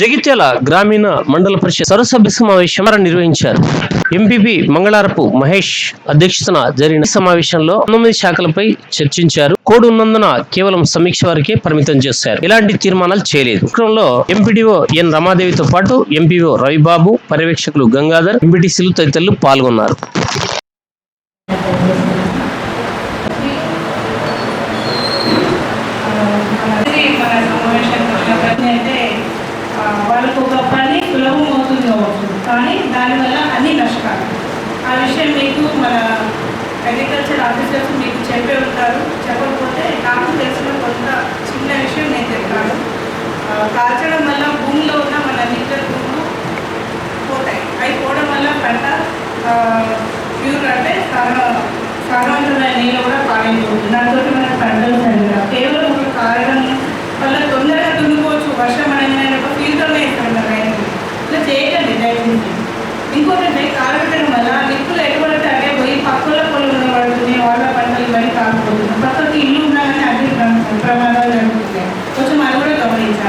జగిత్యాల గ్రామీణ మండల పరిషత్ సర్వసభ్య సమావేశం నిర్వహించారు. ఎంపీపీ మంగళారపు మహేష్ అధ్యక్షతన జరిగిన సమావేశంలో పంతొమ్మిది శాఖలపై చర్చించారు. కోడ్ ఉన్నందున కేవలం సమీక్ష వరకే పరిమితం చేశారు. ఇలాంటి తీర్మానాలు చేయలేదు. ఎంపీడీఓ ఎన్ రమాదేవితో పాటు ఎంపీఓ రవిబాబు పర్యవేక్షకులు గంగాధర్ ఎంపీటీసీలు తదితరులు పాల్గొన్నారు. కాల్చడం వల్ల భూమిలో ఉన్న మన నీళ్ళ భూములు పోతాయి. అవి పోవడం వల్ల పంట ప్యూర్ అంటే సార సారవంతమైన నీళ్ళు కూడా పాడైపోతుంది. దాంతో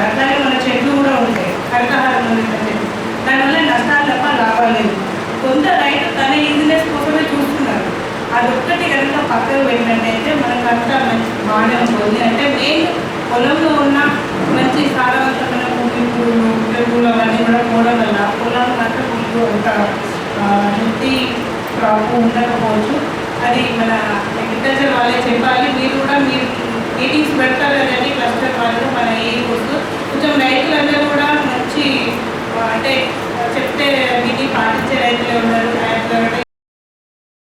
అట్లాగే మన చెట్లు కూడా ఉంటాయి హరితహారం ఉంది చెట్లు. దానివల్ల నష్టాలు తప్ప లాభాలేదు కొంత రైతు తన బిజినెస్ కోసమే చూస్తున్నారు అది ఒక్కటి కనుక పక్కకు పెట్టినట్టయితే మనకు అంతా మంచి బాగానే ఉంటుంది. అంటే మెయిన్ పొలంలో ఉన్న మంచి సారవంతమైన భూమి పూలు ఎరువులు అవన్నీ కూడా పోవడం వల్ల పొలం మాత్రం మీకు అంత హెల్తీ క్రాప్ ఉండకపోవచ్చు. అది మన అగ్రికల్చర్ వాళ్ళే చెప్పాలి. మీరు కూడా మీరు మీటింగ్స్ పెడతారు.